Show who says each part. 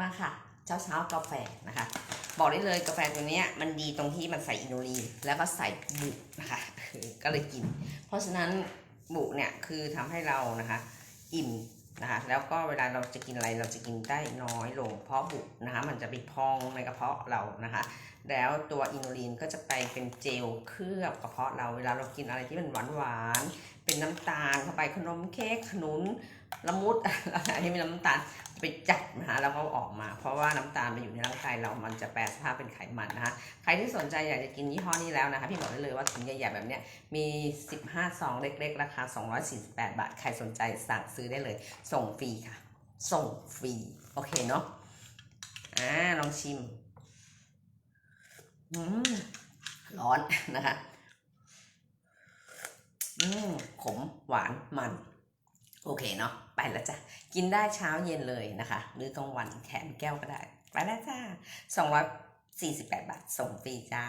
Speaker 1: มาค่ะ เช้าเช้ากาแฟนะคะ บอกได้เลยกาแฟตัวนี้มันดีตรงที่มันใส่อินูลีนแล้วก็ใส่บุนะคะก็เลยกิน เพราะฉะนั้นบุเนี่ยคือทำให้เรานะคะอิ่มนะคะแล้วก็เวลาเราจะกินอะไรเราจะกินได้น้อยลง เพราะบุนะคะมันจะไปพองในกระเพาะเรานะคะ แล้วตัวอินูลีนก็จะไปเป็นเจลเคลือบกระเพาะเราเวลาเรากินอะไรที่มันหวานหวานเป็นน้ำตาลเข้าไปขนมเค้กขนุนละมุดอะไรที่มีน้ำตาลไปจับ นะคะแล้วก็ออกมา เพราะว่าน้ำตาลมันอยู่ในร่างกายเรามันจะแปลสภาพเป็นไขมันนะคะใครที่สนใจอยากจะกินยี่ห้อนี้แล้วนะคะพี่บอกได้เลยว่าถุงใหญ่ๆแบบเนี้ยมี 15ซองเล็ก ๆ ราคา 248 บาท ใครสนใจสั่งซื้อได้เลย ส่งฟรีค่ะ ส่งฟรี โอเคเนาะอ่าลองชิมอืมร้อนนะคะ อืมขมหวานมัน โอเคเนาะไปแล้วจ้ะ กินได้เช้าเย็นเลยนะคะ หรือกลางวันแถมแก้วก็ได้ ไปแล้วจ้า248 บาทส่งฟรีจ้า